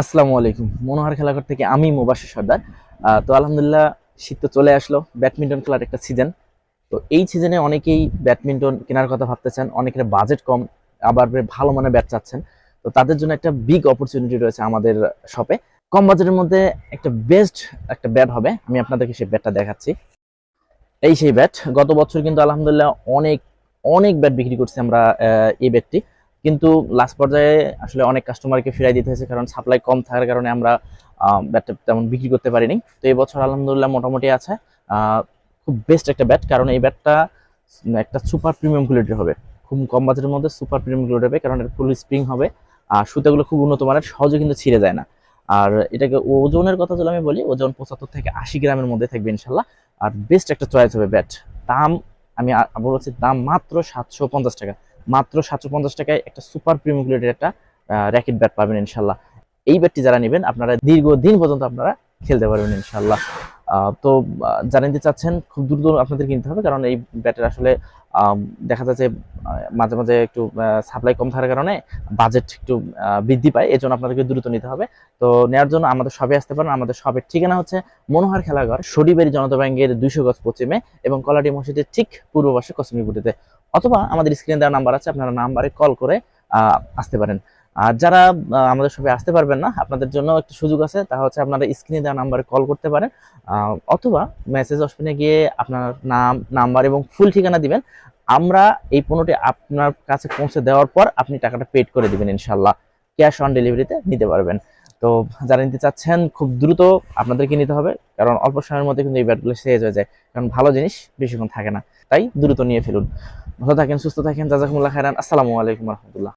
আসসালামু আলাইকুম। মনোহর খেলাঘর থেকে আমি মুবাসির সর্দার। তো আলহামদুলিল্লাহ শীত তো চলে আসলো, ব্যাডমিন্টন খেলার একটা সিজন তো এই সিজনে অনেকেই ব্যাডমিন্টন কেনার কথা ভাবতেছেন, অনেকের বাজেট কম, আবার ভালো মানের ব্যাট চাচ্ছেন। তো তাদের জন্য একটা বিগ অপরচুনিটি রয়েছে আমাদের শপে কম বাজেটের মধ্যে একটা বেস্ট একটা ব্যাট হবে, আমি আপনাদেরকে সেই ব্যাটটা দেখাচ্ছি। এই সেই ব্যাট গত বছর কিন্তু আলহামদুলিল্লাহ অনেক অনেক ব্যাট বিক্রি করছি আমরা এই ব্যাটটি কিন্তু লাস্ট পর্যায়ে আসলে অনেক কাস্টমারকে ফিরাই দিতে হয়েছে কারণ সাপ্লাই কম থাকার কারণে আমরা ব্যাটটা তেমন বিক্রি করতে পারিনি। তো এই বছর আলহামদুলিল্লাহ মোটামুটি আছে। খুব বেস্ট একটা ব্যাট কারণ এই ব্যাটটা একটা সুপার প্রিমিয়াম কোয়ালিটির হবে। খুব কম বাজেটের মধ্যে সুপার প্রিমিয়াম কোয়ালিটি হবে কারণ এর ফুল স্প্রিং হবে। আর সুতাগুলো খুব উন্নত মানের, সহজে কিন্তু ছিঁড়ে যায় না। আর এটাকে ওজনের কথা যদি আমি বলি, ওজন পঁচাত্তর থেকে আশি গ্রামের মধ্যে থাকবে ইনশাল্লাহ। আর বেস্ট একটা চয়েস হবে ব্যাট দাম, আমি বলছি দাম মাত্র সাতশো পঞ্চাশ টাকা। মাত্র সাতশো পঞ্চাশ টাকায় একটা সুপার প্রিমিয়াম কোয়ালিটির একটা র্যাকেট ব্যাট পাবেন ইনশাল্লাহ। এই ব্যাটটি যারা নেবেন, আপনারা দীর্ঘদিন পর্যন্ত আপনারা খেলতে পারবেন ইনশাল্লাহ। তো আহ, যারা নিতে চাচ্ছেন খুব দ্রুত আপনাদের কিনতে হবে কারণ এই ব্যাটের আসলে দেখা যাচ্ছে মাঝে মাঝে একটু সাপ্লাই কম থাকার কারণে বাজেট একটু বৃদ্ধি পায় এই জন্য আপনাদেরকে দ্রুত নিতে হবে। তো নেওয়ার জন্য আমাদের সবে আসতে পারেন আমাদের সবের ঠিকানা হচ্ছে মনোহর খেলাঘর শরীবের জনতা ব্যাংকের দুইশো গজ পশ্চিমে এবং কলাটি মসজিদের ঠিক পূর্ব পাশে কসমিপুটিতে অথবা আমাদের স্ক্রিনে দেওয়া নাম্বার আছে আপনারা নাম্বারে কল করে আসতে পারেন। আর যারা আমাদের সবাই আসতে পারবেন না, আপনাদের জন্য একটা সুযোগ আছে, তা হচ্ছে আপনারা স্ক্রিনে দেওয়া নাম্বারে কল করতে পারেন অথবা মেসেজ অপশনে গিয়ে আপনার নাম নাম্বার এবং ফুল ঠিকানা দিবেন। আমরা এই পণ্যটি আপনার কাছে পৌঁছে দেওয়ার পর আপনি টাকাটা পেড করে দিবেন ইনশাল্লাহ ক্যাশ অন ডেলিভারিতে নিতে পারবেন। তো যারা নিতে চাচ্ছেন, খুব দ্রুত আপনাদেরকে নিতে হবে, কারণ অল্প সময়ের মধ্যে কিন্তু এই ব্যাটগুলো শেষ হয়ে যায়, কারণ ভালো জিনিস বেশিক্ষণ থাকে না। তাই দ্রুত নিয়ে ফেলুন। ভালো থাকেন, সুস্থ থাকেন, জাজাকুমুল্লাহ খাইরান আসসালামু আলাইকুম রহমতুল্লাহ।